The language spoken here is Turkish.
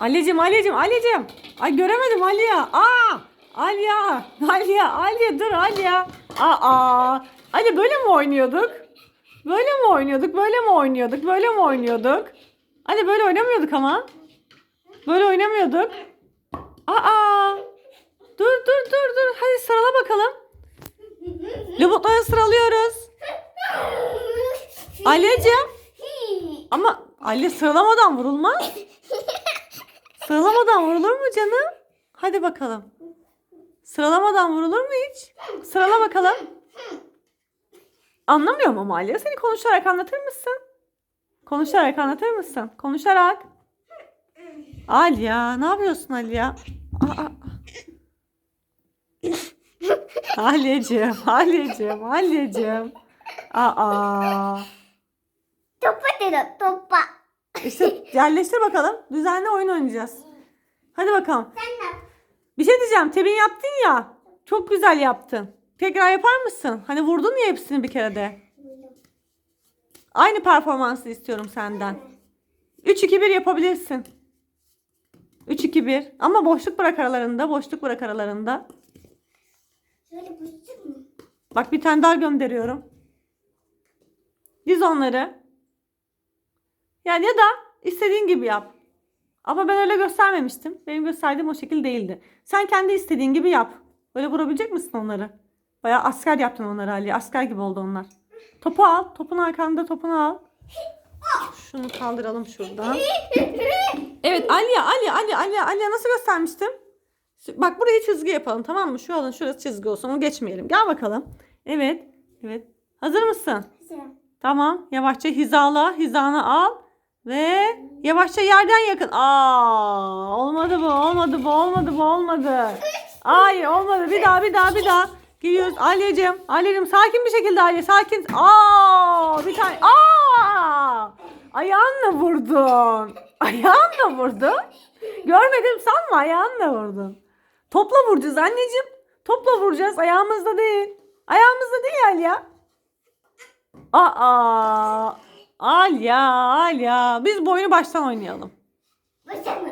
Alyacım, Alyacım, Alyacım. Ay göremedim Alya. Aa! Alya, Alya, Alya dur Alya. Aa! Alya böyle mi oynuyorduk? Böyle mi oynuyorduk? Böyle mi oynuyorduk? Böyle mi oynuyorduk? Alya böyle oynamıyorduk ama. Böyle oynamıyorduk. Aa! Dur dur dur dur. Hadi sırala bakalım. Robotları sıralıyoruz. Alyacığım. Ama Ali sıralamadan vurulmaz. Sıralamadan vurulur mu canım? Hadi bakalım. Sıralamadan vurulur mu hiç? Sırala bakalım. Anlamıyorum ama Ali. Seni konuşarak anlatır mısın? Konuşarak anlatır mısın? Konuşarak. Alya ne yapıyorsun Alya? Aa, Alyacığım, Alyacığım, Alyacığım. Aa. Topa dedi topa. İşte yerleştir bakalım. Düzenli oyun oynayacağız. Hadi bakalım. Sen de. Bir şey diyeceğim. Tebin yaptın ya. Çok güzel yaptın. Tekrar yapar mısın? Hani vurdun ya hepsini bir kere de. Aynı performansı istiyorum senden. 3-2-1 yapabilirsin. 3-2-1. Ama boşluk bırak aralarında. Boşluk bırak aralarında. Şöyle bustuk mu? Bak bir tane daha gönderiyorum. Diz onları. Yani ya da istediğin gibi yap. Ama ben öyle göstermemiştim. Benim gösterdiğim o şekil değildi. Sen kendi istediğin gibi yap. Böyle vurabilecek misin onları? Bayağı asker yaptın onları Ali. Asker gibi oldu onlar. Topu al. Topun arkanda topunu al. Şunu kaldıralım şuradan. Evet Aliye, Aliye, Aliye, Aliye, Aliye nasıl göstermiştim? Bak burayı çizgi yapalım tamam mı? Şu alın şurası çizgi olsun. Onu geçmeyelim. Gel bakalım. Evet. Evet. Hazır mısın? Güzel. Tamam. Yavaşça hizala. Hizanı al. Ve yavaşça yerden yakın. Aa, olmadı bu. Olmadı bu. Olmadı bu. Olmadı. Hayır olmadı. Bir daha bir daha bir daha. Gidiyoruz. Alya'cığım. Alya'cığım sakin bir şekilde Alya. Sakin. Aa, bir tane. Aa! Ayağınla vurdun. Ayağınla vurdun. Görmedim sanma ayağınla vurdun. Topla vuracağız anneciğim. Topla vuracağız. Ayağımızda değil. Ayağımızda değil Alya. Aa! Alya, Alya. Biz bu oyunu baştan oynayalım. Başa mı?